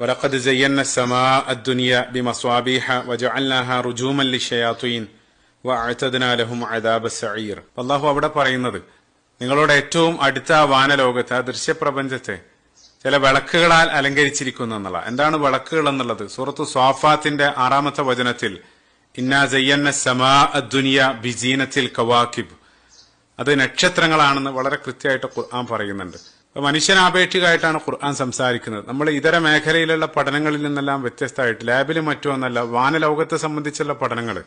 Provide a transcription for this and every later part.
ولقد زينا السماء الدنيا بمصابيح وجعلناها رجوما للشياطين واعتدنا لهم عذاب السعير അള്ളാഹു അവിടെ പറയുന്നത് നിങ്ങളോട് ഏറ്റവും അടുത്ത ആ വാനലോകത്ത് ആ ദൃശ്യപ്രപഞ്ചത്തെ ചില വിളക്കുകളാൽ അലങ്കരിച്ചിരിക്കുന്നു എന്നുള്ള എന്താണ് വിളക്കുകൾ എന്നുള്ളത് സൂറത്തു സ്വാഫാത്തിന്റെ ആറാമത്തെ വചനത്തിൽ ഇന്നാ ജയ്യന്ന സമാ അദ്ദുനിയ ബിജീനത്തിൽ കവാക്കിബ് അത് നക്ഷത്രങ്ങളാണെന്ന് വളരെ കൃത്യമായിട്ട് ഖുർആൻ പറയുന്നുണ്ട് അപ്പൊ മനുഷ്യനാപേക്ഷികമായിട്ടാണ് ഖുർആൻ സംസാരിക്കുന്നത്. നമ്മൾ ഇതര മേഖലയിലുള്ള പഠനങ്ങളിൽ നിന്നെല്ലാം വ്യത്യസ്തമായിട്ട് ലാബിൽ മറ്റോ എന്നല്ല വാനലോകത്തെ സംബന്ധിച്ചുള്ള പഠനങ്ങൾ.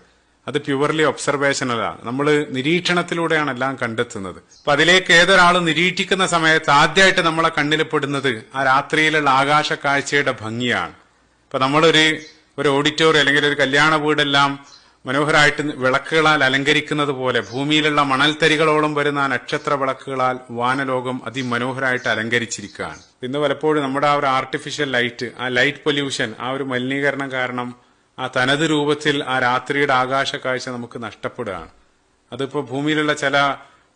അത് പ്യുവർലി ഒബ്സർവേഷനലാണ് നമ്മൾ നിരീക്ഷണത്തിലൂടെയാണ് എല്ലാം കണ്ടെത്തുന്നത്. അപ്പൊ അതിലേക്ക് ഏതൊരാൾ നിരീക്ഷിക്കുന്ന സമയത്ത് ആദ്യമായിട്ട് നമ്മളെ കണ്ണിൽ പെടുന്നത് ആ രാത്രിയിലുള്ള ആകാശ കാഴ്ചയുടെ ഭംഗിയാണ്. ഇപ്പൊ നമ്മളൊരു ഒരു ഓഡിറ്റോറിയം അല്ലെങ്കിൽ ഒരു കല്യാണ വീടെല്ലാം മനോഹരമായിട്ട് വിളക്കുകളാൽ അലങ്കരിക്കുന്നത് പോലെ ഭൂമിയിലുള്ള മണൽത്തരികളോളം വരുന്ന നക്ഷത്ര വിളക്കുകളാൽ വാനലോകം അതിമനോഹരമായിട്ട് അലങ്കരിച്ചിരിക്കുകയാണ്. ഇന്ന് പലപ്പോഴും നമ്മുടെ ആ ഒരു ആർട്ടിഫിഷ്യൽ ലൈറ്റ് ആ ലൈറ്റ് പൊല്യൂഷൻ ആ ഒരു മലിനീകരണം കാരണം ആ തനത് രൂപത്തിൽ ആ രാത്രിയുടെ ആകാശ കാഴ്ച നമുക്ക് നഷ്ടപ്പെടുകയാണ്. അതിപ്പോ ഭൂമിയിലുള്ള ചില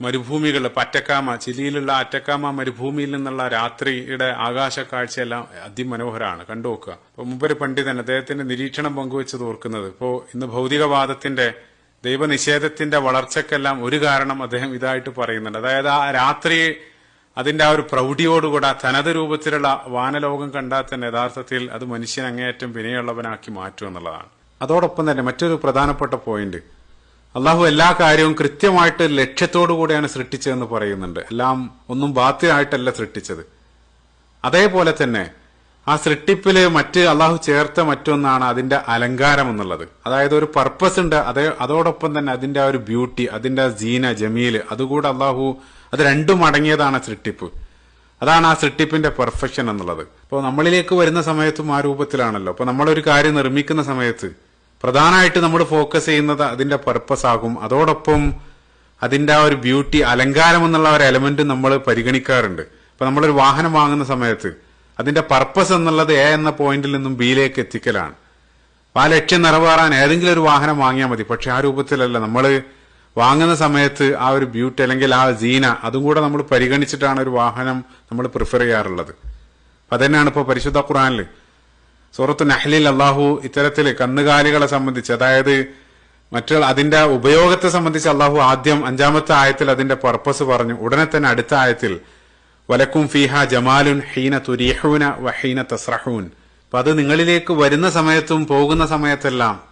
മരുഭൂമികൾ പറ്റക്കാമ ചിലിയിലുള്ള അറ്റക്കാമ മരുഭൂമിയിൽ നിന്നുള്ള രാത്രിയുടെ ആകാശ കാഴ്ചയെല്ലാം അതിമനോഹരമാണ് കണ്ടു നോക്കുക. ഇപ്പൊ മുമ്പൊരു പണ്ഡിതൻ അദ്ദേഹത്തിന്റെ നിരീക്ഷണം പങ്കുവെച്ചത് ഓർക്കുന്നത്. ഇപ്പോ ഇന്ന് ഭൗതികവാദത്തിന്റെ ദൈവനിഷേധത്തിന്റെ വളർച്ചക്കെല്ലാം ഒരു കാരണം അദ്ദേഹം ഇതായിട്ട് പറയുന്നുണ്ട്. അതായത് ആ രാത്രി അതിന്റെ ആ ഒരു പ്രൗഢിയോടുകൂടെ തനത് രൂപത്തിലുള്ള വാനലോകം കണ്ടാൽ തന്നെ യഥാർത്ഥത്തിൽ അത് മനുഷ്യൻ അങ്ങേയറ്റം വിനയുള്ളവനാക്കി മാറ്റും എന്നുള്ളതാണ്. അതോടൊപ്പം തന്നെ മറ്റൊരു പ്രധാനപ്പെട്ട പോയിന്റ്. അള്ളാഹു എല്ലാ കാര്യവും കൃത്യമായിട്ട് ലക്ഷ്യത്തോടു കൂടെയാണ് സൃഷ്ടിച്ചതെന്ന് പറയുന്നുണ്ട്. എല്ലാം ഒന്നും ബാധ്യമായിട്ടല്ല സൃഷ്ടിച്ചത്. അതേപോലെ തന്നെ ആ സൃഷ്ടിപ്പിൽ മറ്റ് അള്ളാഹു ചേർത്ത മറ്റൊന്നാണ് അതിന്റെ അലങ്കാരം എന്നുള്ളത്. അതായത് ഒരു പർപ്പസ് ഉണ്ട്. അതേ അതോടൊപ്പം തന്നെ അതിന്റെ ആ ഒരു ബ്യൂട്ടി അതിന്റെ ജീന ജമീൽ അതുകൂടെ അള്ളാഹു അത് രണ്ടും അടങ്ങിയതാണ് സൃഷ്ടിപ്പ്. അതാണ് ആ സൃഷ്ടിപ്പിന്റെ പെർഫെക്ഷൻ എന്നുള്ളത്. അപ്പോൾ നമ്മളിലേക്ക് വരുന്ന സമയത്തും ആ രൂപത്തിലാണല്ലോ. അപ്പൊ നമ്മളൊരു കാര്യം നിർമ്മിക്കുന്ന സമയത്ത് പ്രധാനമായിട്ട് നമ്മൾ ഫോക്കസ് ചെയ്യുന്നത് അതിന്റെ പർപ്പസ് ആകും. അതോടൊപ്പം അതിന്റെ ആ ഒരു ബ്യൂട്ടി അലങ്കാരം എന്നുള്ള ഒരു എലമെന്റ് നമ്മൾ പരിഗണിക്കാറുണ്ട്. ഇപ്പൊ നമ്മളൊരു വാഹനം വാങ്ങുന്ന സമയത്ത് അതിന്റെ പർപ്പസ് എന്നുള്ളത് എ എന്ന പോയിന്റിൽ നിന്നും ബിയിലേക്ക് എത്തിക്കലാണ്. ആ ലക്ഷ്യം നിറവേറാൻ ഏതെങ്കിലും ഒരു വാഹനം വാങ്ങിയാൽ മതി. പക്ഷെ ആ രൂപത്തിലല്ല. നമ്മൾ വാങ്ങുന്ന സമയത്ത് ആ ഒരു ബ്യൂട്ടി അല്ലെങ്കിൽ ആ ജീന അതും കൂടെ നമ്മൾ പരിഗണിച്ചിട്ടാണ് ഒരു വാഹനം നമ്മൾ പ്രിഫർ ചെയ്യാറുള്ളത്. അപ്പൊ അതന്നെയാണ് ഇപ്പൊ പരിശുദ്ധ ഖുറാനിൽ സൂറത്ത് നഹ്ലിൽ അള്ളാഹു ഇത്തരത്തിൽ കന്നുകാലികളെ സംബന്ധിച്ച് അതായത് മറ്റുള്ള അതിന്റെ ഉപയോഗത്തെ സംബന്ധിച്ച് അള്ളാഹു ആദ്യം അഞ്ചാമത്തെ ആയത്തിൽ അതിന്റെ പർപ്പസ് പറഞ്ഞു. ഉടനെ തന്നെ അടുത്ത ആയത്തിൽ വലക്കും ഫീഹ ജമാലുൻ ഹീന തുരീഹൂന വഹീന തസ്രഹൂൻ. അപ്പൊ അത് നിങ്ങളിലേക്ക് വരുന്ന സമയത്തും പോകുന്ന സമയത്തെല്ലാം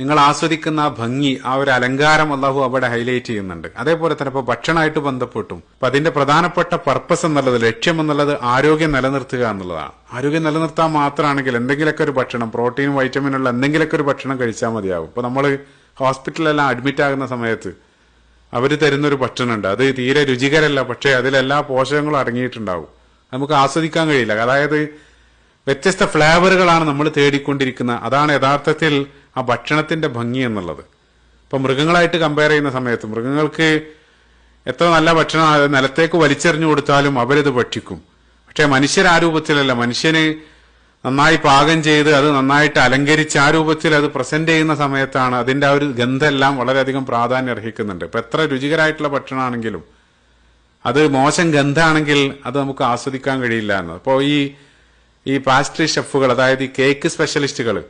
നിങ്ങൾ ആസ്വദിക്കുന്ന ആ ഭംഗി ആ ഒരു അലങ്കാരം അള്ളാഹു അവിടെ ഹൈലൈറ്റ് ചെയ്യുന്നുണ്ട്. അതേപോലെ തന്നെ ഇപ്പൊ ഭക്ഷണമായിട്ട് ബന്ധപ്പെട്ടും അപ്പൊ അതിന്റെ പ്രധാനപ്പെട്ട പർപ്പസ് എന്നുള്ളത് ലക്ഷ്യം എന്നുള്ളത് ആരോഗ്യം നിലനിർത്തുക എന്നുള്ളതാണ്. ആരോഗ്യം നിലനിർത്താൻ മാത്രമാണെങ്കിൽ എന്തെങ്കിലുമൊക്കെ ഒരു ഭക്ഷണം പ്രോട്ടീൻ വൈറ്റമിനുള്ള എന്തെങ്കിലുമൊക്കെ ഒരു ഭക്ഷണം കഴിച്ചാൽ മതിയാവും. ഇപ്പൊ നമ്മൾ ഹോസ്പിറ്റലിലെല്ലാം അഡ്മിറ്റ് ആകുന്ന സമയത്ത് അവർ തരുന്നൊരു ഭക്ഷണമുണ്ട്. അത് തീരെ രുചികരല്ല പക്ഷേ അതിലെല്ലാ പോഷകങ്ങളും അടങ്ങിയിട്ടുണ്ടാവും. നമുക്ക് ആസ്വദിക്കാൻ കഴിയില്ല. അതായത് വ്യത്യസ്ത ഫ്ലേവറുകളാണ് നമ്മൾ തേടിക്കൊണ്ടിരിക്കുന്നത് അതാണ് യഥാർത്ഥത്തിൽ ആ ഭക്ഷണത്തിന്റെ ഭംഗി എന്നുള്ളത്. ഇപ്പം മൃഗങ്ങളായിട്ട് കമ്പയർ ചെയ്യുന്ന സമയത്ത് മൃഗങ്ങൾക്ക് എത്ര നല്ല ഭക്ഷണം നിലത്തേക്ക് വലിച്ചെറിഞ്ഞു കൊടുത്താലും അവരത് ഭക്ഷിക്കും. പക്ഷേ മനുഷ്യർ ആ രൂപത്തിലല്ല. മനുഷ്യന് നന്നായി പാകം ചെയ്ത് അത് നന്നായിട്ട് അലങ്കരിച്ച് ആ രൂപത്തിൽ അത് പ്രസന്റ് ചെയ്യുന്ന സമയത്താണ് അതിന്റെ ആ ഒരു ഗന്ധമെല്ലാം വളരെയധികം പ്രാധാന്യം അർഹിക്കുന്നുണ്ട്. ഇപ്പം എത്ര രുചികരമായിട്ടുള്ള ഭക്ഷണമാണെങ്കിലും അത് മോശം ഗന്ധമാണെങ്കിൽ അത് നമുക്ക് ആസ്വദിക്കാൻ കഴിയില്ല എന്ന്. അപ്പോൾ ഈ ഈ പാസ്ട്രി ഷെഫുകൾ അതായത് ഈ കേക്ക് സ്പെഷ്യലിസ്റ്റുകൾ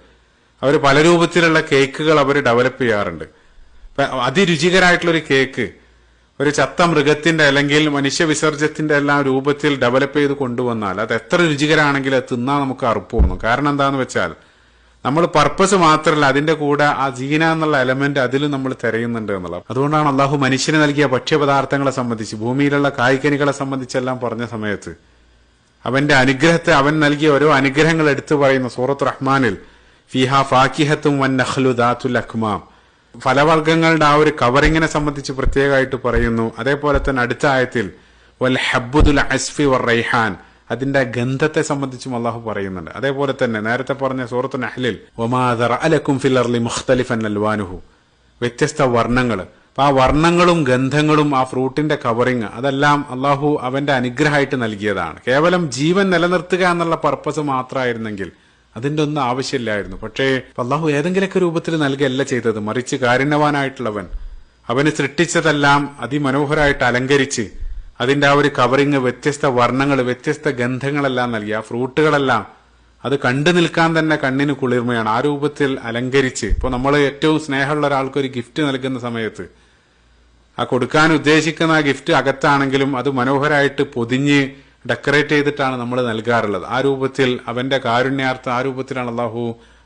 അവർ പല രൂപത്തിലുള്ള കേക്കുകൾ അവർ ഡെവലപ്പ് ചെയ്യാറുണ്ട്. അതിരുചികരായിട്ടുള്ള ഒരു കേക്ക് ഒരു ചത്ത മൃഗത്തിന്റെ അല്ലെങ്കിൽ മനുഷ്യ വിസർജ്യത്തിന്റെ എല്ലാം രൂപത്തിൽ ഡെവലപ്പ് ചെയ്ത് കൊണ്ടുവന്നാൽ അത് എത്ര രുചികരാണെങ്കിലും അത് തിന്നാൽ നമുക്ക് അറുപ്പ് തോന്നും കാരണം എന്താന്ന് വെച്ചാൽ നമ്മൾ പർപ്പസ് മാത്രമല്ല അതിന്റെ കൂടെ ആ ജീന എന്നുള്ള എലമെന്റ് അതിലും നമ്മൾ തിരയുന്നുണ്ട് എന്നുള്ളത്. അതുകൊണ്ടാണ് അള്ളാഹു മനുഷ്യന് നൽകിയ ഭക്ഷ്യപദാർത്ഥങ്ങളെ സംബന്ധിച്ച് ഭൂമിയിലുള്ള കായ്ക്കനികളെ സംബന്ധിച്ചെല്ലാം പറഞ്ഞ സമയത്ത് അവന്റെ അനുഗ്രഹത്തെ അവൻ നൽകിയ ഓരോ അനുഗ്രഹങ്ങൾ എടുത്തു പറയുന്ന സൂറത്ത് റഹ്മാനിൽ ഫിഹ ഫാക്കിഹത്തും വൻ നഖ്ലു ദാത്തുൽ അഖ്മാം ഫലവർഗങ്ങളുടെ ആ ഒരു കവറിങ്ങിനെ സംബന്ധിച്ച് പ്രത്യേകമായിട്ട് പറയുന്നു. അതേപോലെ തന്നെ അടുത്ത ആയത്തിൽ വൽ ഹബ്ബുദുൽ അസ്ഫി വർ റൈഹാൻ. അതിന്റെ ഗന്ധത്തെ സംബന്ധിച്ചും അള്ളാഹു പറയുന്നുണ്ട്. അതേപോലെ തന്നെ നേരത്തെ പറഞ്ഞ സൂറത്ത് നഹ്ലിൽ അലക്കും ഫില്ലർലി മുഖ്തലിഫൻ അൽവാനുഹു. വ്യത്യസ്ത വർണങ്ങൾ ആ വർണങ്ങളും ഗന്ധങ്ങളും ആ ഫ്രൂട്ടിന്റെ കവറിങ് അതെല്ലാം അള്ളാഹു അവന്റെ അനുഗ്രഹമായിട്ട് നൽകിയതാണ്. കേവലം ജീവൻ നിലനിർത്തുക എന്നുള്ള പർപ്പസ് മാത്രമായിരുന്നെങ്കിൽ അതിന്റെ ഒന്നും ആവശ്യമില്ലായിരുന്നു. പക്ഷേ അള്ളാഹു ഏതെങ്കിലുമൊക്കെ രൂപത്തിൽ നൽകുകയല്ല ചെയ്തത്. മറിച്ച് കാരുണ്യവാനായിട്ടുള്ളവൻ അവന് സൃഷ്ടിച്ചതെല്ലാം അതിമനോഹരമായിട്ട് അലങ്കരിച്ച് അതിന്റെ ആ ഒരു കവറിങ് വ്യത്യസ്ത വർണങ്ങൾ വ്യത്യസ്ത ഗന്ധങ്ങളെല്ലാം നൽകി. ആ ഫ്രൂട്ടുകളെല്ലാം അത് കണ്ടു നിൽക്കാൻ തന്നെ കണ്ണിന് കുളിർമയാണ്. ആ രൂപത്തിൽ അലങ്കരിച്ച് ഇപ്പോൾ നമ്മൾ ഏറ്റവും സ്നേഹമുള്ള ഒരാൾക്ക് ഒരു ഗിഫ്റ്റ് നൽകുന്ന സമയത്ത് ആ കൊടുക്കാൻ ഉദ്ദേശിക്കുന്ന ആ ഗിഫ്റ്റ് അകത്താണെങ്കിലും അത് മനോഹരമായിട്ട് പൊതിഞ്ഞ് ഡെക്കറേറ്റ് ചെയ്തിട്ടാണ് നമ്മൾ നൽകാറുള്ളത്. ആ രൂപത്തിൽ അവന്റെ കാരുണ്യാർത്ഥം ആ രൂപത്തിലാണ് അള്ളാഹു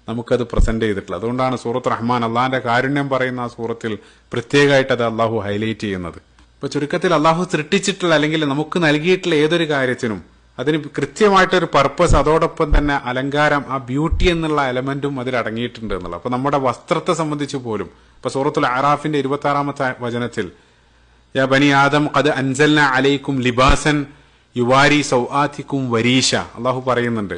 നമുക്കത് പ്രസന്റ് ചെയ്തിട്ടുള്ളത്. അതുകൊണ്ടാണ് സൂറത്ത് റഹ്മാൻ അള്ളാഹിന്റെ കാരുണ്യം പറയുന്ന ആ സൂറത്തിൽ പ്രത്യേകമായിട്ട് അത് അള്ളാഹു ഹൈലൈറ്റ് ചെയ്യുന്നത്. ഇപ്പൊ ചുരുക്കത്തിൽ അള്ളാഹു സൃഷ്ടിച്ചിട്ടുള്ള അല്ലെങ്കിൽ നമുക്ക് നൽകിയിട്ടുള്ള ഏതൊരു കാര്യത്തിനും അതിന് കൃത്യമായിട്ടൊരു പർപ്പസ് അതോടൊപ്പം തന്നെ അലങ്കാരം ആ ബ്യൂട്ടി എന്നുള്ള എലമെന്റും അതിൽ അടങ്ങിയിട്ടുണ്ട് എന്നുള്ളത്. അപ്പൊ നമ്മുടെ വസ്ത്രത്തെ സംബന്ധിച്ച് പോലും ഇപ്പൊ സൂറത്തുൽ ആറാഫിന്റെ ഇരുപത്തി ആറാമത്തെ വചനത്തിൽ യാ ബനി ആദം അത് അൻസൽന അലൈക്കും ലിബാസൻ യുവാരി സൗആത്തിക്കും വരീഷ അള്ളാഹു പറയുന്നുണ്ട്.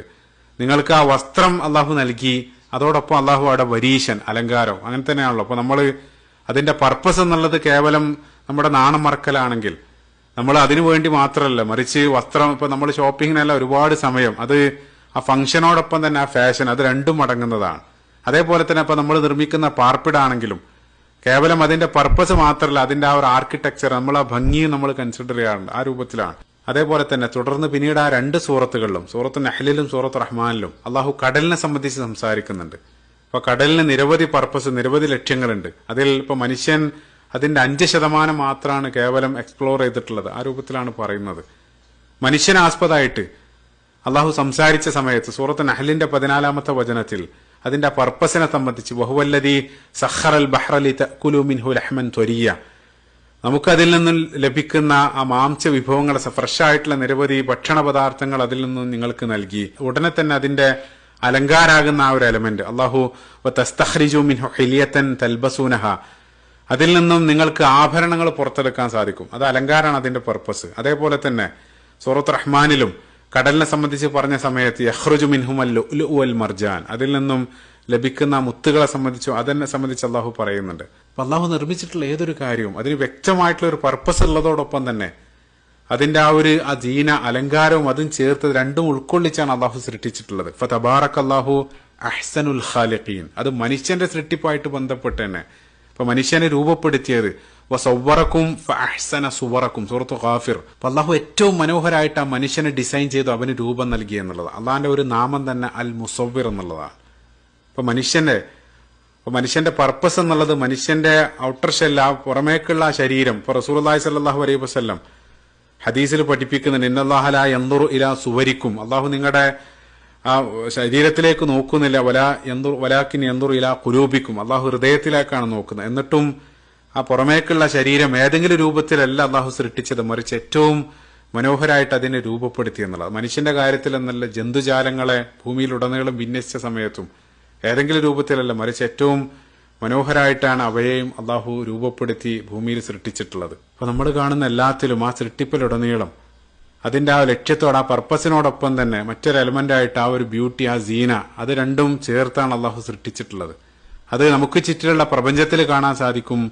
നിങ്ങൾക്ക് ആ വസ്ത്രം അള്ളാഹു നൽകി അതോടൊപ്പം അള്ളാഹു അവിടെ വരീശൻ അലങ്കാരം അങ്ങനെ തന്നെയാണല്ലോ. അപ്പൊ നമ്മൾ അതിന്റെ പർപ്പസ് എന്നുള്ളത് കേവലം നമ്മുടെ നാണം മറക്കലാണെങ്കിൽ നമ്മൾ അതിനു വേണ്ടി മാത്രമല്ല മറിച്ച് വസ്ത്രം ഇപ്പൊ നമ്മൾ ഷോപ്പിങ്ങിനല്ല ഒരുപാട് സമയം അത് ആ ഫംഗ്ഷനോടൊപ്പം തന്നെ ആ ഫാഷൻ അത് രണ്ടും അടങ്ങുന്നതാണ്. അതേപോലെ തന്നെ ഇപ്പൊ നമ്മൾ നിർമ്മിക്കുന്ന പാർപ്പിടാണെങ്കിലും കേവലം അതിന്റെ പർപ്പസ് മാത്രമല്ല അതിന്റെ ആ ഒരു ആർക്കിടെക്ചർ നമ്മൾ ആ ഭംഗിയും നമ്മൾ കൺസിഡർ ചെയ്യാറുണ്ട് ആ രൂപത്തിലാണ്. അതേപോലെ തന്നെ തുടർന്ന് പിന്നീട് ആ രണ്ട് സൂറത്തുകളിലും സൂറത്ത് നഹ്ലിലും സൂറത്ത് റഹ്മാനിലും അള്ളാഹു കടലിനെ സംബന്ധിച്ച് സംസാരിക്കുന്നുണ്ട്. അപ്പൊ കടലിന് നിരവധി പർപ്പസ് നിരവധി ലക്ഷ്യങ്ങളുണ്ട്. അതിൽ ഇപ്പൊ മനുഷ്യൻ അതിന്റെ അഞ്ച് ശതമാനം മാത്രമാണ് കേവലം എക്സ്പ്ലോർ ചെയ്തിട്ടുള്ളത്. ആ രൂപത്തിലാണ് പറയുന്നത്. മനുഷ്യനാസ്പദമായിട്ട് അള്ളാഹു സംസാരിച്ച സമയത്ത് സൂറത്ത് നഹലിന്റെ പതിനാലാമത്തെ വചനത്തിൽ അതിന്റെ പർപ്പസിനെ സംബന്ധിച്ച് ബഹുവല്ലതി സഹറൽ ബഹ്റലി തക്കുലു മിൻഹു ലഹ്മൻ ത്വരിയ നമുക്കതിൽ നിന്നും ലഭിക്കുന്ന ആ മാംസ വിഭവങ്ങൾ ഫ്രഷായിട്ടുള്ള നിരവധി ഭക്ഷണ പദാർത്ഥങ്ങൾ അതിൽ നിന്നും നിങ്ങൾക്ക് നൽകി. ഉടനെ തന്നെ അതിന്റെ അലങ്കാരാകുന്ന ആ ഒരു എലമെന്റ് അള്ളാഹു തസ്തഹ്രിജു മിൻഹു ഹിലിയത്തൻ തൽബസൂനഹ. അതിൽ നിന്നും നിങ്ങൾക്ക് ആഭരണങ്ങൾ പുറത്തെടുക്കാൻ സാധിക്കും. അത് അലങ്കാരമാണ് അതിന്റെ പർപ്പസ് അതേപോലെ തന്നെ സൂറത്ത് റഹ്മാനിലും കടലിനെ സംബന്ധിച്ച് പറഞ്ഞ സമയത്ത് യഹ്റുജു മിൻഹുൽ അൽ മർജാൻ. അതിൽ നിന്നും ലഭിക്കുന്ന മുത്തുകളെ സംബന്ധിച്ചോ അതെന്നെ സംബന്ധിച്ച് അള്ളാഹു പറയുന്നുണ്ട്. അപ്പൊ അള്ളാഹു നിർമ്മിച്ചിട്ടുള്ള ഏതൊരു കാര്യവും അതിന് വ്യക്തമായിട്ടുള്ള ഒരു പർപ്പസ് ഉള്ളതോടൊപ്പം തന്നെ അതിന്റെ ആ ഒരു ആ ദീന അലങ്കാരവും അതും ചേർത്ത് രണ്ടും ഉൾക്കൊള്ളിച്ചാണ് അള്ളാഹു സൃഷ്ടിച്ചിട്ടുള്ളത്. ഫ തബാറക് അള്ളാഹു അഹ്സനുൽ ഖാലിഖീൻ. അത് മനുഷ്യന്റെ സൃഷ്ടിപ്പായിട്ട് ബന്ധപ്പെട്ട് തന്നെ ഇപ്പൊ മനുഷ്യനെ രൂപപ്പെടുത്തിയത് സൗവറക്കും അഹ്സന സുവറക്കും. സുഹൃത്തു ഖാഫിർ അപ്പൊ അള്ളാഹു ഏറ്റവും മനോഹരമായിട്ട് ആ മനുഷ്യനെ ഡിസൈൻ ചെയ്തു അവന് രൂപം നൽകി എന്നുള്ളത്. അള്ളാഹിന്റെ ഒരു നാമം തന്നെ അൽ മുസവ്വിർ എന്നുള്ളതാണ്. ഇപ്പൊ മനുഷ്യന്റെ ഇപ്പൊ മനുഷ്യന്റെ പർപ്പസ് എന്നുള്ളത് മനുഷ്യന്റെ ഔട്ടർ ഷെല്ല ആ പുറമേക്കുള്ള ശരീരം. ഇപ്പൊ റസൂൽ സല്ലാഹു അലൈഹി വസ്ലം ഹദീസിൽ പഠിപ്പിക്കുന്നുണ്ട് ഇന്നല്ലാഹല എന്തുറു ഇല സുവരിക്കും. അള്ളാഹു നിങ്ങളുടെ ആ ശരീരത്തിലേക്ക് നോക്കുന്നില്ല. വല എന്തു വലാക്കിൻ എന്തുറു ഇല കുരൂപിക്കും അള്ളാഹു ഹൃദയത്തിലേക്കാണ് നോക്കുന്നത്. എന്നിട്ടും ആ പുറമേക്കുള്ള ശരീരം ഏതെങ്കിലും രൂപത്തിലല്ല അള്ളാഹു സൃഷ്ടിച്ചത് മറിച്ച് ഏറ്റവും മനോഹരായിട്ട് അതിനെ രൂപപ്പെടുത്തി എന്നുള്ളത്. മനുഷ്യന്റെ കാര്യത്തിൽ എന്നല്ല ജന്തുജാലങ്ങളെ ഭൂമിയിലുടനീളം വിന്യസിച്ച സമയത്തും ഏതെങ്കിലും രൂപത്തിലല്ല മറിച്ച് ഏറ്റവും മനോഹരമായിട്ടാണ് അവയെയും അള്ളാഹു രൂപപ്പെടുത്തി ഭൂമിയിൽ സൃഷ്ടിച്ചിട്ടുള്ളത്. അപ്പൊ നമ്മൾ കാണുന്ന എല്ലാത്തിലും ആ സൃഷ്ടിപ്പിലുടനീളം അതിന്റെ ആ ലക്ഷ്യത്തോട് ആ പർപ്പസിനോടൊപ്പം തന്നെ മറ്റൊരു എലമെന്റ് ആയിട്ട് ആ ഒരു ബ്യൂട്ടി ആ സീന അത് രണ്ടും ചേർത്താണ് അള്ളാഹു സൃഷ്ടിച്ചിട്ടുള്ളത്. അത് നമുക്ക് ചുറ്റിലുള്ള പ്രപഞ്ചത്തിൽ കാണാൻ സാധിക്കും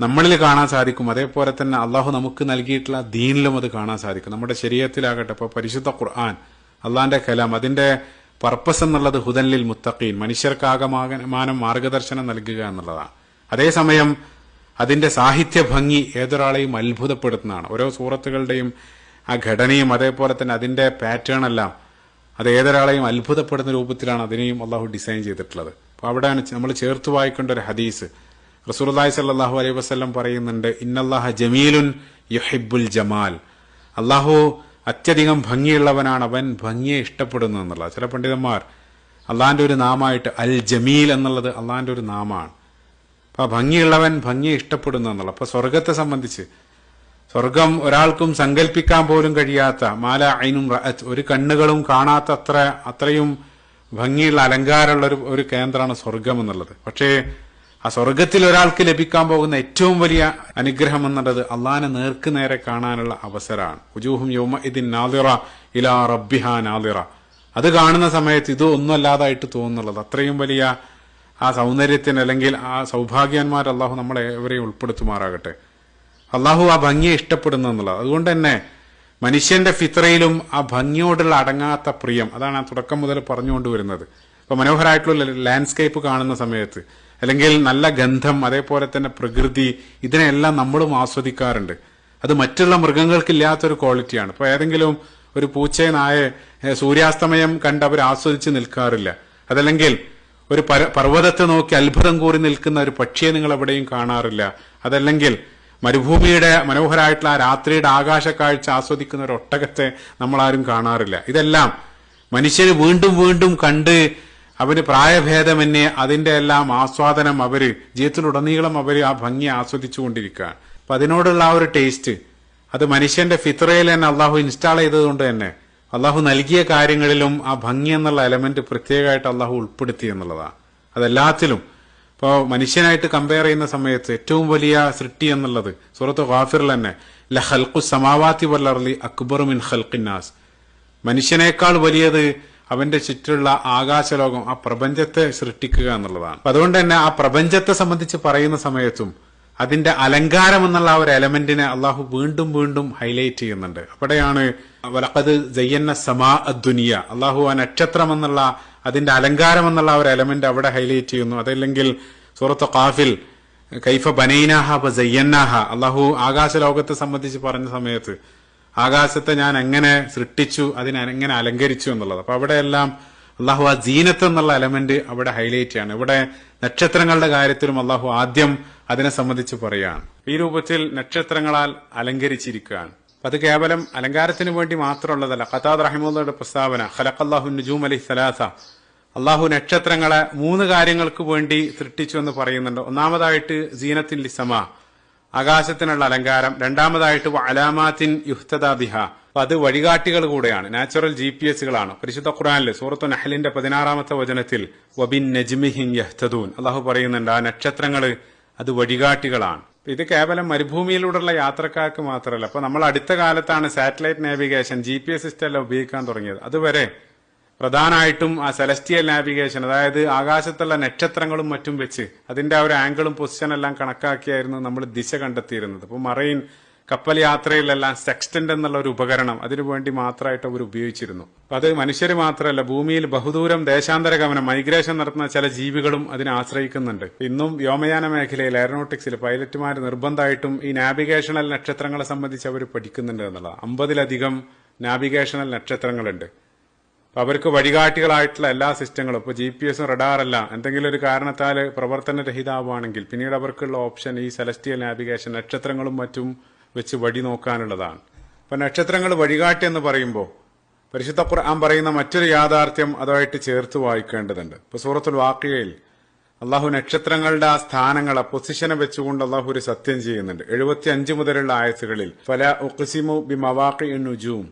നമ്മളിൽ കാണാൻ സാധിക്കും. അതേപോലെ തന്നെ അള്ളാഹു നമുക്ക് നൽകിയിട്ടുള്ള ദീനിലും അത് കാണാൻ സാധിക്കും. നമ്മുടെ ശരീരത്തിലാകട്ടെ ഇപ്പോൾ പരിശുദ്ധ ഖുർആൻ അള്ളാഹിന്റെ കലാം അതിന്റെ പർപ്പസ് എന്നുള്ളത് ഹുദൻലിൽ മുത്തഖീൻ മനുഷ്യർക്കാകമാനം മാർഗദർശനം നൽകുക എന്നുള്ളതാണ്. അതേസമയം അതിന്റെ സാഹിത്യ ഭംഗി ഏതൊരാളെയും അത്ഭുതപ്പെടുത്തുന്നതാണ്. ഓരോ സൂറത്തുകളുടെയും ആ ഘടനയും അതേപോലെ തന്നെ അതിന്റെ പാറ്റേൺ എല്ലാം അത് ഏതൊരാളെയും അത്ഭുതപ്പെടുന്ന രൂപത്തിലാണ് അതിനെയും അള്ളാഹു ഡിസൈൻ ചെയ്തിട്ടുള്ളത്. അപ്പോൾ അവിടെ നമ്മൾ ചേർത്ത് വായിക്കേണ്ട ഒരു ഹദീസ്. റസൂർദായ് സല്ലാഹു അലൈഹി വസ്ലം പറയുന്നുണ്ട് ഇന്നല്ലാഹ ജമീലുൻ യുഹിബുൽ ജമാൽ. അള്ളാഹു അത്യധികം ഭംഗിയുള്ളവനാണ് അവൻ ഭംഗിയെ ഇഷ്ടപ്പെടുന്നു എന്നുള്ളത് ചില പണ്ഡിതന്മാർ അള്ളാന്റെ ഒരു നാമായിട്ട് അൽ ജമീൽ എന്നുള്ളത് അള്ളാന്റെ ഒരു നാമാണ്. ആ ഭംഗിയുള്ളവൻ ഭംഗിയെ ഇഷ്ടപ്പെടുന്നു എന്നുള്ളത് അപ്പോൾ സ്വർഗത്തെ സംബന്ധിച്ച് സ്വർഗം ഒരാൾക്കും സങ്കല്പിക്കാൻ പോലും കഴിയാത്ത മാല റഅത്ത് ഒരു കണ്ണുകളും കാണാത്ത അത്ര അത്രയും ഭംഗിയുള്ള അലങ്കാരമുള്ള ഒരു ഒരു കേന്ദ്രമാണ് സ്വർഗം എന്നുള്ളത്. പക്ഷേ ആ സ്വർഗത്തിൽ ഒരാൾക്ക് ലഭിക്കാൻ പോകുന്ന ഏറ്റവും വലിയ അനുഗ്രഹം എന്നുള്ളത് അള്ളാഹാനെ നേർക്ക് നേരെ കാണാനുള്ള അവസരമാണ്. ഉജൂഹും യോമ ഇതിൻ നാദിറ ഇലാ റബ്ബിഹാ നാദിറ. അത് കാണുന്ന സമയത്ത് ഇത് ഒന്നുമല്ലാതായിട്ട് തോന്നുന്നുള്ളത്. അത്രയും വലിയ ആ സൗന്ദര്യത്തിന് അല്ലെങ്കിൽ ആ സൗഭാഗ്യന്മാർ അള്ളാഹു നമ്മളെ എവരെയും ഉൾപ്പെടുത്തുമാറാകട്ടെ. അള്ളാഹു ആ ഭംഗിയെ ഇഷ്ടപ്പെടുന്നു എന്നുള്ളത്. അതുകൊണ്ട് തന്നെ മനുഷ്യന്റെ ഫിത്രയിലും ആ ഭംഗിയോടുള്ള അടങ്ങാത്ത പ്രിയം. അതാണ് ആ തുടക്കം മുതൽ പറഞ്ഞുകൊണ്ട് വരുന്നത്. ഇപ്പൊ മനോഹരമായിട്ടുള്ള ലാൻഡ്സ്കേപ്പ് കാണുന്ന സമയത്ത് അല്ലെങ്കിൽ നല്ല ഗന്ധം അതേപോലെ തന്നെ പ്രകൃതി ഇതിനെല്ലാം നമ്മളും ആസ്വദിക്കാറുണ്ട്. അത് മറ്റുള്ള മൃഗങ്ങൾക്കില്ലാത്തൊരു ക്വാളിറ്റിയാണ്. ഇപ്പൊ ഏതെങ്കിലും ഒരു പൂച്ചയെ നായെ സൂര്യാസ്തമയം കണ്ട് അവർ ആസ്വദിച്ച് നിൽക്കാറില്ല. അതല്ലെങ്കിൽ ഒരു പർവതത്തെ നോക്കി അത്ഭുതം കൂറി നിൽക്കുന്ന ഒരു പക്ഷിയെ നിങ്ങൾ എവിടെയും കാണാറില്ല. അതല്ലെങ്കിൽ മരുഭൂമിയുടെ മനോഹരമായിട്ടുള്ള ആ രാത്രിയുടെ ആകാശ കാഴ്ച ആസ്വദിക്കുന്ന ഒരു ഒട്ടകത്തെ നമ്മൾ ആരും കാണാറില്ല. ഇതെല്ലാം മനുഷ്യന് വീണ്ടും വീണ്ടും കണ്ട് അവന് പ്രായഭേദമന്യേ അതിന്റെ എല്ലാം ആസ്വാദനം അവർ ജീവിതത്തിലുടനീളം അവർ ആ ഭംഗി ആസ്വദിച്ചുകൊണ്ടിരിക്കുകയാണ് അപ്പൊ അതിനോടുള്ള ആ ഒരു ടേസ്റ്റ് അത് മനുഷ്യന്റെ ഫിത്രയിൽ തന്നെ അള്ളാഹു ഇൻസ്റ്റാൾ ചെയ്തതുകൊണ്ട് തന്നെ അള്ളാഹു നൽകിയ കാര്യങ്ങളിലും ആ ഭംഗി എന്നുള്ള എലമെന്റ് പ്രത്യേകമായിട്ട് അള്ളാഹു ഉൾപ്പെടുത്തി എന്നുള്ളതാണ് അതെല്ലാത്തിലും. ഇപ്പോൾ മനുഷ്യനായിട്ട് കമ്പയർ ചെയ്യുന്ന സമയത്ത് ഏറ്റവും വലിയ സൃഷ്ടി എന്നുള്ളത് സൂറത്ത് ഖാഫിറിൽ തന്നെ ല ഹൽക്കു സമാവാത്തി വല്ലർലി അക്ബർ മിൻ ഹൽക്കിന്നാസ് മനുഷ്യനേക്കാൾ വലിയത് അവന്റെ ചുറ്റുള്ള ആകാശലോകം ആ പ്രപഞ്ചത്തെ സൃഷ്ടിക്കുക എന്നുള്ളതാണ്. അതുകൊണ്ട് തന്നെ ആ പ്രപഞ്ചത്തെ സംബന്ധിച്ച് പറയുന്ന സമയത്തും അതിന്റെ അലങ്കാരം എന്നുള്ള ആ ഒരു എലമെന്റിനെ അള്ളാഹു വീണ്ടും വീണ്ടും ഹൈലൈറ്റ് ചെയ്യുന്നുണ്ട്. അവിടെയാണ് വലക്കത് ജയ്യന്ന സമാ ദുനിയ അള്ളാഹു ആ നക്ഷത്രം എന്നുള്ള അതിന്റെ അലങ്കാരം എന്നുള്ള ഒരു എലമെന്റ് അവിടെ ഹൈലൈറ്റ് ചെയ്യുന്നു. അതല്ലെങ്കിൽ സൂറത്ത് ഖാഫിൽ കൈഫ ബനൈനാഹ ബ ജയ്യന്നാഹ അള്ളാഹു ആകാശ ലോകത്തെ സംബന്ധിച്ച് പറഞ്ഞ സമയത്ത് ആകാശത്തെ ഞാൻ എങ്ങനെ സൃഷ്ടിച്ചു അതിനെ എങ്ങനെ അലങ്കരിച്ചു എന്നുള്ളത്. അപ്പൊ അവിടെയെല്ലാം അള്ളാഹു ആ ജീനത്ത് എന്നുള്ള എലമെന്റ് അവിടെ ഹൈലൈറ്റ് ചെയ്യാണ്. ഇവിടെ നക്ഷത്രങ്ങളുടെ കാര്യത്തിലും അള്ളാഹു ആദ്യം അതിനെ സംബന്ധിച്ച് പറയുകയാണ് ഈ രൂപത്തിൽ നക്ഷത്രങ്ങളാൽ അലങ്കരിച്ചിരിക്കുകയാണ്. അത് കേവലം അലങ്കാരത്തിന് വേണ്ടി മാത്രമുള്ളതല്ല. ഖത്താദ് റഹിമുള്ളയുടെ പ്രസ്താവന ഖലഖല്ലാഹു നുജൂം അലി സലാസ അള്ളാഹു നക്ഷത്രങ്ങളെ മൂന്ന് കാര്യങ്ങൾക്ക് വേണ്ടി സൃഷ്ടിച്ചു എന്ന് പറയുന്നുണ്ട്. ഒന്നാമതായിട്ട് ജീനത്തിൻ ലിസമ ആകാശത്തിനുള്ള അലങ്കാരം രണ്ടാമതായിട്ട് അലാമാത്തിൻ യുഹ്തദാബിഹ അപ്പൊ അത് വഴികാട്ടികൾ കൂടെയാണ് നാച്ചുറൽ ജി പി എസുകളാണ് പരിശുദ്ധ ഖുറാനിൽ സൂറത്തു നഹലിന്റെ പതിനാറാമത്തെ വചനത്തിൽ വബിൻ യഹ്തദൂൻ. അള്ളാഹു പറയുന്നുണ്ട് ആ നക്ഷത്രങ്ങൾ അത് വഴികാട്ടികളാണ്. ഇത് കേവലം മരുഭൂമിയിലൂടെയുള്ള യാത്രക്കാർക്ക് മാത്രമല്ല. അപ്പൊ നമ്മൾ അടുത്ത കാലത്താണ് satellite navigation G P S system എല്ലാം ഉപയോഗിക്കാൻ തുടങ്ങിയത്. അതുവരെ പ്രധാനമായിട്ടും ആ സെലസ്റ്റിയൽ നാവിഗേഷൻ അതായത് ആകാശത്തുള്ള നക്ഷത്രങ്ങളും മറ്റും വെച്ച് അതിന്റെ ആ ഒരു ആംഗിളും പൊസിഷൻ എല്ലാം കണക്കാക്കിയായിരുന്നു നമ്മൾ ദിശ കണ്ടെത്തിയിരുന്നത്. അപ്പോൾ മറൈൻ കപ്പൽ യാത്രയിലെല്ലാം സെക്സ്റ്റന്റ് എന്നുള്ള ഒരു ഉപകരണം അതിനുവേണ്ടി മാത്രമായിട്ട് അവർ ഉപയോഗിച്ചിരുന്നു. അപ്പൊ അത് മനുഷ്യർ മാത്രമല്ല ഭൂമിയിൽ ബഹുദൂരം ദേശാന്തര ഗമനം മൈഗ്രേഷൻ നടത്തുന്ന ചില ജീവികളും അതിനെ ആശ്രയിക്കുന്നുണ്ട്. ഇന്നും വ്യോമയാന മേഖലയിൽ എയറോനോട്ടിക്സിൽ പൈലറ്റുമാർ നിർബന്ധമായിട്ടും ഈ നാവിഗേഷണൽ നക്ഷത്രങ്ങളെ സംബന്ധിച്ച് അവർ പഠിക്കുന്നുണ്ട് എന്നുള്ളതാണ്. അമ്പതിലധികം നാവിഗേഷണൽ നക്ഷത്രങ്ങളുണ്ട്. അപ്പൊ അവർക്ക് വഴികാട്ടികളായിട്ടുള്ള എല്ലാ സിസ്റ്റങ്ങളും ഇപ്പൊ ജി പി എസും റഡാറല്ല എന്തെങ്കിലും ഒരു കാരണത്താൽ പ്രവർത്തനരഹിതാവുകയാണെങ്കിൽ പിന്നീട് അവർക്കുള്ള ഓപ്ഷൻ ഈ സെലസ്റ്റിയൽ നാവിഗേഷൻ നക്ഷത്രങ്ങളും മറ്റും വെച്ച് വഴി നോക്കാനുള്ളതാണ്. അപ്പൊ നക്ഷത്രങ്ങൾ വഴികാട്ടി എന്ന് പറയുമ്പോൾ പരിശുദ്ധ ഖുർആൻ പറയുന്ന മറ്റൊരു യാഥാർത്ഥ്യം അതുമായിട്ട് ചേർത്ത് വായിക്കേണ്ടതുണ്ട്. ഇപ്പൊ സൂറത്തുൽ വാക്കിയയിൽ അള്ളാഹു നക്ഷത്രങ്ങളുടെ ആ സ്ഥാനങ്ങളെ പൊസിഷനെ വെച്ചുകൊണ്ട് അള്ളാഹു ഒരു സത്യം ചെയ്യുന്നുണ്ട്. എഴുപത്തി അഞ്ച് മുതലുള്ള ആയത്തുകളിൽ ഫല ഉഖ്സിമു ബി മവാഖി നുജൂം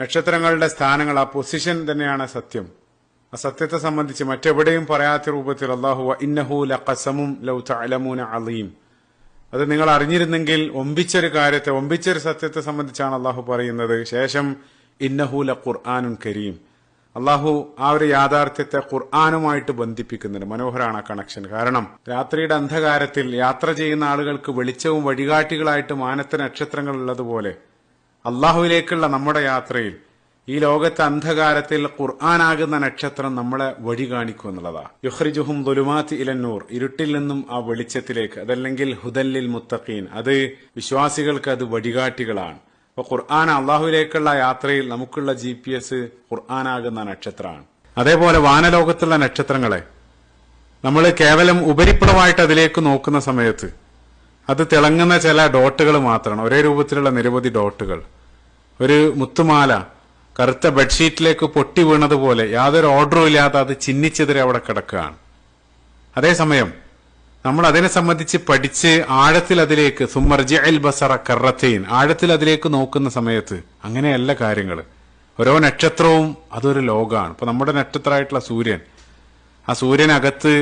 നക്ഷത്രങ്ങളുടെ സ്ഥാനങ്ങൾ ആ പൊസിഷൻ തന്നെയാണ് സത്യം. ആ സത്യത്തെ സംബന്ധിച്ച് മറ്റെവിടെയും പറയാത്ത രൂപത്തിൽ അള്ളാഹു ഇന്നഹു ലഖസമും ലൗ തഅലമൂന അലീം. അത് നിങ്ങൾ അറിഞ്ഞിരുന്നെങ്കിൽ ഒമ്പിച്ചൊരു കാര്യത്തെ ഒമ്പിച്ചൊരു സത്യത്തെ സംബന്ധിച്ചാണ് അള്ളാഹു പറയുന്നത്. ശേഷം ഇന്നഹു ല കരീം. അള്ളാഹു ആ ഒരു യാഥാർത്ഥ്യത്തെ ഖുർആാനുമായിട്ട് ബന്ധിപ്പിക്കുന്നുണ്ട്. മനോഹരമാണ് ആ കണക്ഷൻ കാരണം രാത്രിയുടെ അന്ധകാരത്തിൽ യാത്ര ചെയ്യുന്ന ആളുകൾക്ക് വെളിച്ചവും വഴികാട്ടികളായിട്ട് മാനത്തെ നക്ഷത്രങ്ങൾ ഉള്ളതുപോലെ അള്ളാഹുവിലേക്കുള്ള നമ്മുടെ യാത്രയിൽ ഈ ലോകത്തെ അന്ധകാരത്തിൽ ഖുർആാനാകുന്ന നക്ഷത്രം നമ്മളെ വഴി കാണിക്കും എന്നുള്ളതാ. യുഹ്രിജുഹും ദുലുമാത്തി ഇലന്നൂർ ഇരുട്ടിൽ നിന്നും ആ വെളിച്ചത്തിലേക്ക് അതല്ലെങ്കിൽ ഹുദല്ലിൽ മുത്തഖീൻ. അത് വിശ്വാസികൾക്ക് അത് വഴികാട്ടികളാണ്. അപ്പൊ ഖുർആൻ അള്ളാഹുവിലേക്കുള്ള യാത്രയിൽ നമുക്കുള്ള ജി പി എസ് ഖുർആാനാകുന്ന നക്ഷത്രമാണ്. അതേപോലെ വാനലോകത്തുള്ള നക്ഷത്രങ്ങളെ നമ്മൾ കേവലം ഉപരിപ്ലവമായിട്ട് അതിലേക്ക് നോക്കുന്ന സമയത്ത് അത് തിളങ്ങുന്ന ചില ഡോട്ടുകൾ മാത്രമാണ്. ഒരേ രൂപത്തിലുള്ള നിരവധി ഡോട്ടുകൾ. ഒരു മുത്തുമാല കറുത്ത ബെഡ്ഷീറ്റിലേക്ക് പൊട്ടി വീണതുപോലെ യാതൊരു ഓർഡറും ഇല്ലാതെ അത് ചിഹ്നിച്ചെതിരെ അവിടെ കിടക്കുകയാണ്. അതേസമയം നമ്മൾ അതിനെ സംബന്ധിച്ച് പഠിച്ച് ആഴത്തിൽ അതിലേക്ക് സുമർജ അൽ ബസറ കറത്തീൻ ആഴത്തിൽ അതിലേക്ക് നോക്കുന്ന സമയത്ത് അങ്ങനെയല്ല കാര്യങ്ങൾ ഓരോ നക്ഷത്രവും അതൊരു ലോകമാണ്. ഇപ്പൊ നമ്മുടെ നക്ഷത്രമായിട്ടുള്ള സൂര്യൻ ആ സൂര്യനകത്ത്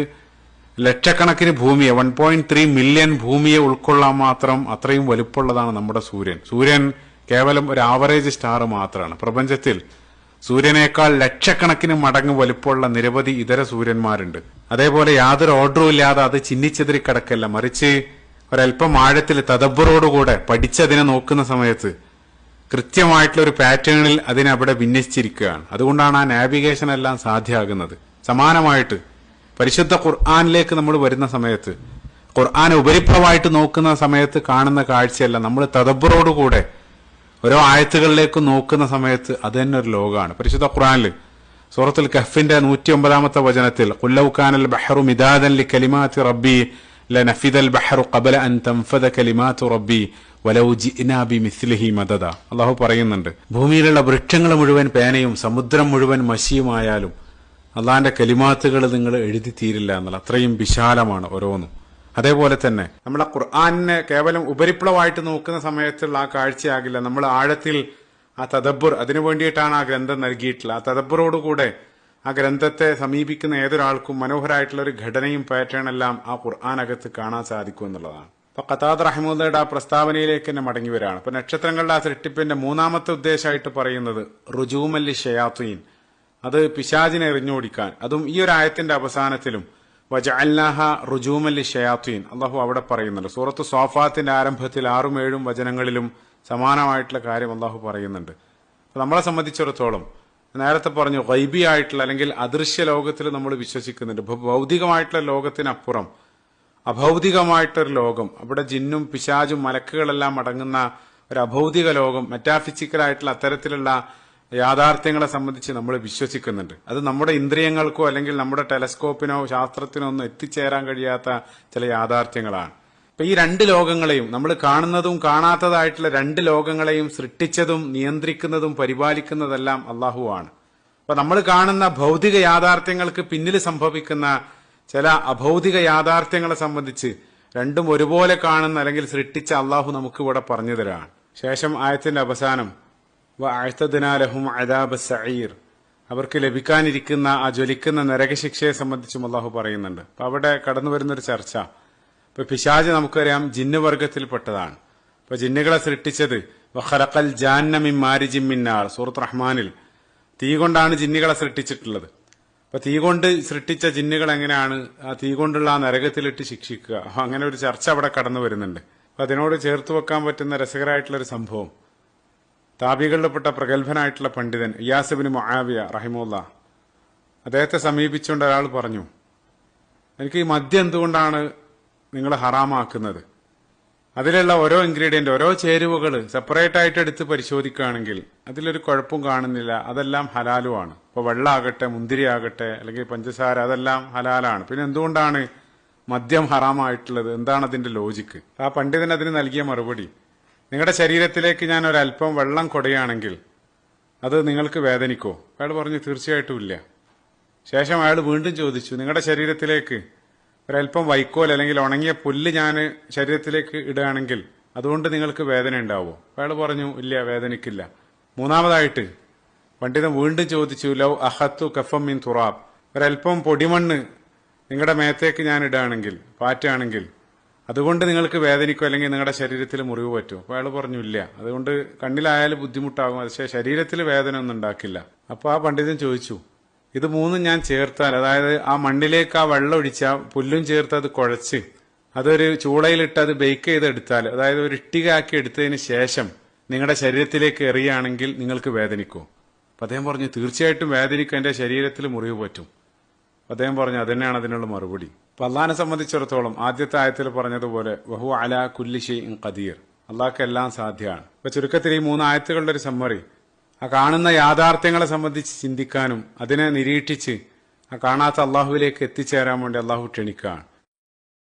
ലക്ഷക്കണക്കിന് ഭൂമിയെ വൺ പോയിന്റ് ത്രീ മില്യൺ ഭൂമിയെ ഉൾക്കൊള്ളാൻ മാത്രം അത്രയും വലുപ്പമുള്ളതാണ് നമ്മുടെ സൂര്യൻ. സൂര്യൻ കേവലം ഒരു ആവറേജ് സ്റ്റാർ മാത്രമാണ് പ്രപഞ്ചത്തിൽ സൂര്യനേക്കാൾ ലക്ഷക്കണക്കിന് മടങ്ങ് വലുപ്പമുള്ള നിരവധി ഇതര സൂര്യന്മാരുണ്ട്. അതേപോലെ യാതൊരു ഓർഡറും ഇല്ലാതെ അത് ചിന്നിച്ചെതിരി കിടക്കല്ല. മറിച്ച് ഒരല്പം ആഴത്തിൽ തദബ്ബറോടുകൂടെ പഠിച്ചതിനെ നോക്കുന്ന സമയത്ത് കൃത്യമായിട്ടുള്ള ഒരു പാറ്റേണിൽ അതിനെ അവിടെ വിന്യസിച്ചിരിക്കുകയാണ്. അതുകൊണ്ടാണ് ആ നാവിഗേഷൻ എല്ലാം സാധ്യമാകുന്നത്. സമാനമായിട്ട് പരിശുദ്ധ ഖുർആാനിലേക്ക് നമ്മൾ വരുന്ന സമയത്ത് ഖുർആൻ ഉപരിപ്ലവമായിട്ട് നോക്കുന്ന സമയത്ത് കാണുന്ന കാഴ്ചയല്ല. നമ്മൾ തദബ്ബറോടുകൂടെ ഓരോ ആയത്തുകളിലേക്ക് നോക്കുന്ന സമയത്ത് അത് തന്നെ ഒരു ലോകമാണ്. പരിശുദ്ധ ഖുറാനിൽ സൂറത്തുൽ കഫിന്റെ നൂറ്റി ഒമ്പതാമത്തെ വചനത്തിൽ ഖുല്ലൗഖാനൽ ബഹറു മിദാദൻ ലി കലിമാത്തി റബ്ബി ലനഫിദൽ ബഹറു ഖബല അൻ തൻഫദ കലിമാത്തു റബ്ബി വലൗ മദദ. അള്ളാഹു പറയുന്നുണ്ട് ഭൂമിയിലുള്ള വൃക്ഷങ്ങൾ മുഴുവൻ പേനയും സമുദ്രം മുഴുവൻ മഷിയുമായാലും അള്ളാഹിന്റെ കലിമാത്തുകൾ നിങ്ങൾ എഴുതി തീരില്ല എന്നുള്ള അത്രയും വിശാലമാണ് ഓരോന്നും. അതേപോലെ തന്നെ നമ്മളെ ഖുർആാനിനെ കേവലം ഉപരിപ്ലവമായിട്ട് നോക്കുന്ന സമയത്തുള്ള ആ കാഴ്ചയാകില്ല. നമ്മൾ ആഴത്തിൽ ആ തദബ്ബുർ അതിനു വേണ്ടിയിട്ടാണ് ആ ഗ്രന്ഥം നൽകിയിട്ടുള്ളത് ആ തദബ്ബറോടുകൂടെ ആ ഗ്രന്ഥത്തെ സമീപിക്കുന്ന ഏതൊരാൾക്കും മനോഹരമായിട്ടുള്ള ഒരു ഘടനയും പാറ്റേൺ എല്ലാം ആ ഖുർആാനകത്ത് കാണാൻ സാധിക്കും എന്നുള്ളതാണ്. അപ്പൊ കത്താദ് റഹ്മുദയുടെ ആ പ്രസ്താവനയിലേക്ക് തന്നെ മടങ്ങി വരാണ്. അപ്പൊ നക്ഷത്രങ്ങളുടെ ആ സൃഷ്ടിപ്പിന്റെ മൂന്നാമത്തെ ഉദ്ദേശമായിട്ട് പറയുന്നത് റുജൂമല്ലി ഷയാത്തുയിൻ അത് പിശാജിനെ എറിഞ്ഞോടിക്കാൻ. അതും ഈ ഒരു ആയത്തിന്റെ അവസാനത്തിലും വജഅൽനാഹ റുജൂമല്ലി ഷയാത്തീൻ അള്ളാഹു അവിടെ പറയുന്നുണ്ട്. സൂറത്ത് സോഫാത്തിന്റെ ആരംഭത്തിൽ ആറും ഏഴും വചനങ്ങളിലും സമാനമായിട്ടുള്ള കാര്യം അള്ളാഹു പറയുന്നുണ്ട്. നമ്മളെ സംബന്ധിച്ചിടത്തോളം നേരത്തെ പറഞ്ഞു ഗൈബി ആയിട്ടുള്ള അല്ലെങ്കിൽ അദൃശ്യ ലോകത്തിൽ നമ്മൾ വിശ്വസിക്കുന്നുണ്ട്. ഭൗതികമായിട്ടുള്ള ലോകത്തിനപ്പുറം അഭൗതികമായിട്ടൊരു ലോകം അവിടെ ജിന്നും പിശാജും മലക്കുകളെല്ലാം അടങ്ങുന്ന ഒരു അഭൗതിക ലോകം മെറ്റാഫിസിക്കലായിട്ടുള്ള അത്തരത്തിലുള്ള യാഥാർത്ഥ്യങ്ങളെ സംബന്ധിച്ച് നമ്മൾ വിശ്വസിക്കുന്നുണ്ട്. അത് നമ്മുടെ ഇന്ദ്രിയങ്ങൾക്കോ അല്ലെങ്കിൽ നമ്മുടെ ടെലസ്കോപ്പിനോ ശാസ്ത്രത്തിനോ ഒന്നും എത്തിച്ചേരാൻ കഴിയാത്ത ചില യാഥാർത്ഥ്യങ്ങളാണ്. ഇപ്പൊ ഈ രണ്ട് ലോകങ്ങളെയും നമ്മൾ കാണുന്നതും കാണാത്തതായിട്ടുള്ള രണ്ട് ലോകങ്ങളെയും സൃഷ്ടിച്ചതും നിയന്ത്രിക്കുന്നതും പരിപാലിക്കുന്നതെല്ലാം അള്ളാഹുവാണ്. അപ്പൊ നമ്മൾ കാണുന്ന ഭൗതിക യാഥാർത്ഥ്യങ്ങൾക്ക് പിന്നിൽ സംഭവിക്കുന്ന ചില അഭൗതിക യാഥാർത്ഥ്യങ്ങളെ സംബന്ധിച്ച് രണ്ടും ഒരുപോലെ കാണുന്ന അല്ലെങ്കിൽ സൃഷ്ടിച്ച അള്ളാഹു നമുക്ക് ഇവിടെ പറഞ്ഞു തരാണ്. ശേഷം ആയത്തിന്റെ അവസാനം അഴുത്തതിനാലഹും അദാബ് സഈർ. അവർക്ക് ലഭിക്കാനിരിക്കുന്ന ആ ജ്വലിക്കുന്ന നരകശിക്ഷയെ സംബന്ധിച്ചും അള്ളാഹു പറയുന്നുണ്ട്. അപ്പൊ അവിടെ കടന്നു വരുന്നൊരു ചർച്ച. ഇപ്പൊ പിശാജ് നമുക്കറിയാം ജിന്ന് വർഗത്തിൽപ്പെട്ടതാണ്. ഇപ്പൊ ജിന്നുകളെ സൃഷ്ടിച്ചത് വഖലഖൽ ജാന്നമിൻ മാരിജിമ്മിന്നാൾ സൂറത്ത് റഹ്മാനിൽ. തീ കൊണ്ടാണ് ജിന്നുകളെ സൃഷ്ടിച്ചിട്ടുള്ളത്. അപ്പൊ തീ കൊണ്ട് സൃഷ്ടിച്ച ജിന്നുകൾ എങ്ങനെയാണ്? ആ തീ കൊണ്ടുള്ള ആ നരകത്തിലിട്ട് ശിക്ഷിക്കുക. അങ്ങനെ ഒരു ചർച്ച അവിടെ കടന്നു വരുന്നുണ്ട്. അപ്പൊ അതിനോട് ചേർത്ത് വെക്കാൻ പറ്റുന്ന രസകരമായിട്ടുള്ള ഒരു സംഭവം. താപികളിൽപ്പെട്ട പ്രഗത്ഭനായിട്ടുള്ള പണ്ഡിതൻ ഇയാസബിന് മൊഹാവിയ റഹിമുല്ല അദ്ദേഹത്തെ സമീപിച്ചുകൊണ്ട് ഒരാൾ പറഞ്ഞു എനിക്ക് ഈ മദ്യം എന്തുകൊണ്ടാണ് നിങ്ങൾ ഹറാമാക്കുന്നത്? അതിലുള്ള ഓരോ ഇൻഗ്രീഡിയന്റ് ഓരോ ചേരുവകൾ സെപ്പറേറ്റ് ആയിട്ട് എടുത്ത് പരിശോധിക്കുകയാണെങ്കിൽ അതിലൊരു കുഴപ്പവും കാണുന്നില്ല. അതെല്ലാം ഹലാലുമാണ്. ഇപ്പൊ വെള്ളമാകട്ടെ മുന്തിരി ആകട്ടെ അല്ലെങ്കിൽ പഞ്ചസാര അതെല്ലാം ഹലാലാണ്. പിന്നെ എന്തുകൊണ്ടാണ് മദ്യം ഹറാമായിട്ടുള്ളത്? എന്താണ് അതിന്റെ ലോജിക്ക് ആ പണ്ഡിതൻ അതിന് നൽകിയ മറുപടി നിങ്ങളുടെ ശരീരത്തിലേക്ക് ഞാൻ ഒരല്പം വെള്ളം കൊടയാണെങ്കിൽ അത് നിങ്ങൾക്ക് വേദനിക്കോ? അയാൾ പറഞ്ഞു തീർച്ചയായിട്ടും ഇല്ല. ശേഷം അയാൾ വീണ്ടും ചോദിച്ചു നിങ്ങളുടെ ശരീരത്തിലേക്ക് ഒരല്പം വൈക്കോൽ അല്ലെങ്കിൽ ഉണങ്ങിയ പുല്ല് ഞാൻ ശരീരത്തിലേക്ക് ഇടുകയാണെങ്കിൽ അതുകൊണ്ട് നിങ്ങൾക്ക് വേദന ഉണ്ടാവോ? അയാൾ പറഞ്ഞു ഇല്ല വേദനിക്കില്ല. മൂന്നാമതായിട്ട് പണ്ഡിതൻ വീണ്ടും ചോദിച്ചു ലവ് അഹത്തു കഫം മീൻ തുറാബ്. ഒരല്പം പൊടിമണ്ണ് നിങ്ങളുടെ മേത്തേക്ക് ഞാൻ ഇടുകയാണെങ്കിൽ പാറ്റുകയാണെങ്കിൽ അതുകൊണ്ട് നിങ്ങൾക്ക് വേദനിക്കോ അല്ലെങ്കിൽ നിങ്ങളുടെ ശരീരത്തിൽ മുറിവ് പറ്റുമോ? അപ്പോൾ അയാൾ പറഞ്ഞു ഇല്ല. അതുകൊണ്ട് കണ്ണിലായാലും ബുദ്ധിമുട്ടാകും. പക്ഷേ ശരീരത്തിൽ വേദന ഒന്നും ഉണ്ടാക്കില്ല. അപ്പൊ ആ പണ്ഡിതൻ ചോദിച്ചു ഇത് മൂന്നും ഞാൻ ചേർത്താൽ അതായത് ആ മണ്ണിലേക്ക് ആ വെള്ളം ഒഴിച്ച പുല്ലും ചേർത്ത് അത് കുഴച്ച് അതൊരു ചൂളയിലിട്ട് അത് ബേക്ക് ചെയ്തെടുത്താൽ അതായത് ഒരു ഇട്ടികയാക്കി എടുത്തതിന് ശേഷം നിങ്ങളുടെ ശരീരത്തിലേക്ക് എറിയുകയാണെങ്കിൽ നിങ്ങൾക്ക് വേദനിക്കോ? അപ്പൊ അദ്ദേഹം പറഞ്ഞു തീർച്ചയായിട്ടും വേദനിക്കും. എന്റെ ശരീരത്തിൽ മുറിവ് പറ്റും. അദ്ദേഹം പറഞ്ഞു അതന്നെയാണ് അതിനുള്ള മറുപടി. അപ്പൊ അള്ളഹാനെ സംബന്ധിച്ചിടത്തോളം ആദ്യത്തെ ആയത്തിൽ പറഞ്ഞതുപോലെ വഹു അല കുല്ലിഷി ഖദീർ. അള്ളാഹ്ക്ക് എല്ലാം സാധ്യമാണ്. ഇപ്പൊ ചുരുക്കത്തിൽ ഈ മൂന്ന് ആയത്തുകളുടെ ഒരു സമ്മറി ആ കാണുന്ന യാഥാർത്ഥ്യങ്ങളെ സംബന്ധിച്ച് ചിന്തിക്കാനും അതിനെ നിരീക്ഷിച്ച് ആ കാണാത്ത അള്ളാഹുവിലേക്ക് എത്തിച്ചേരാൻ വേണ്ടി അള്ളാഹു ക്ഷണിക്കുകയാണ്.